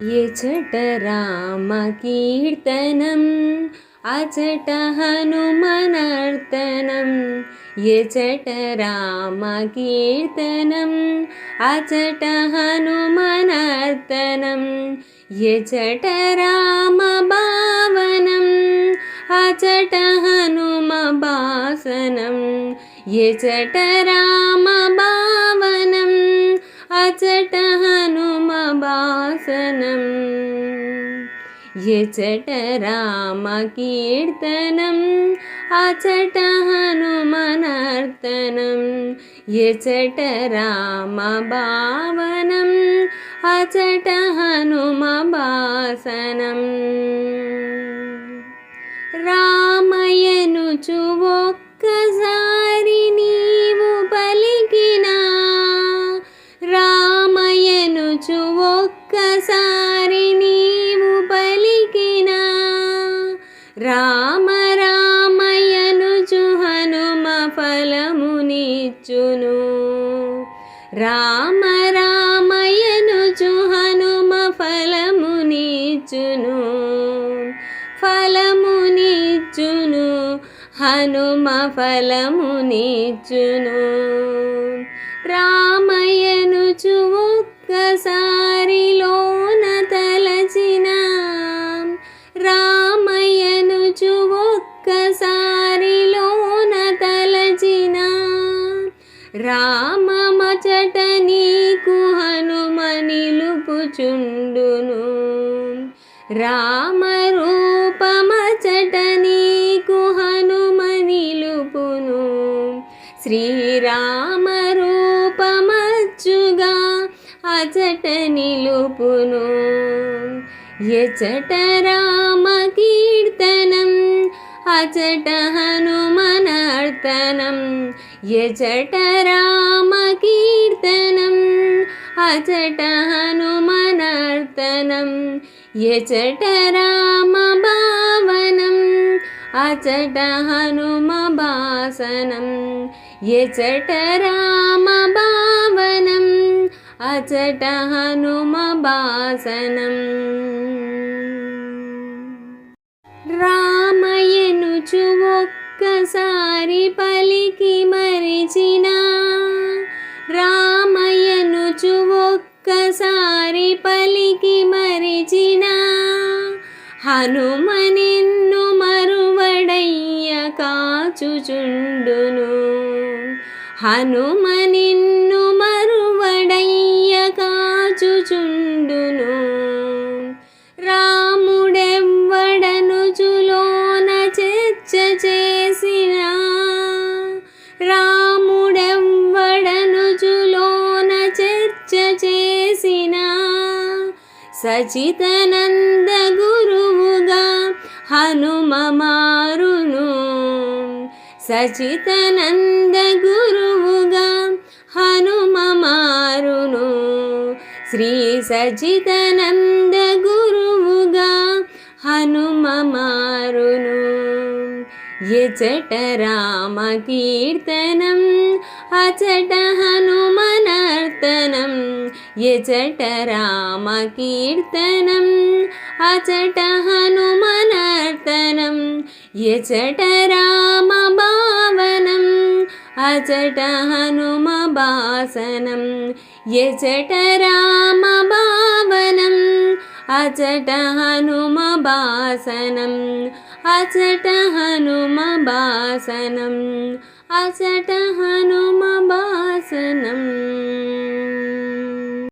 ఎచట రామకీర్తనం అచట హనుమనర్తనం ఎచట రామకీర్తనం అచట హనుమనర్తనం ఎచట రామభావనం అచట హనుమ భాసనం ఎచట రామభావనం అచట భాసనం ఎచట రామకీర్తనం అచట హనుమనర్తనం. ఎచట రామ భావనం అచట హనుమ భాసనం. రామయనుచు ఒక్కసారి ఒక్కసారి నీవు పలికిన రామ రామయనుచు హనుమ ఫలమునిచ్చును రామ రామయనుచు హనుమ ఫలమునిచ్చును ఫలమునిచ్చును హనుమ ఫలమునిచ్చును రా రామమచట నీకు హనుమ నిలుపుచుండును రామరూపమచట నీకు హనుమ నిలుపును శ్రీరామరూపమచ్చుగా అచట నిలుపును. ఎచట రామ కీర్తనం అచట హనుమనర్తనం. యజట రామ కీర్తనం అచట హనుమనర్తనం. ఎచట రామ భావనం అచట హనుమ భాసనం. ఎచట రామ భావనం అచట హనుమ భాసనం. రామయనుచు ఒక్క ఒక్కసారి పలికి మరిచిన రామయనుచు ఒక్కసారి పలికి మరిచిన హనుమనిన్ను మరువడయ్య కాచుచుండును. హనుమనిన్ను సచితనంద గురువుగా హనుమ మారును సచితనంద గురువుగా హనుమ మారును శ్రీ సచితనంద గురువుగా హనుమ మారును ఎచట రామ కీర్తనం అచట హనుమనర్తనం ఎచట రామ కీర్తనం అచట హనుమనర్తనం ఎచట రామ భావనం అచట హనుమ భాసనం ఎచట రామ భావనం అచట హనుమ భాసనం అచట హనుమ భాసనం అచట హనుమ భాసనం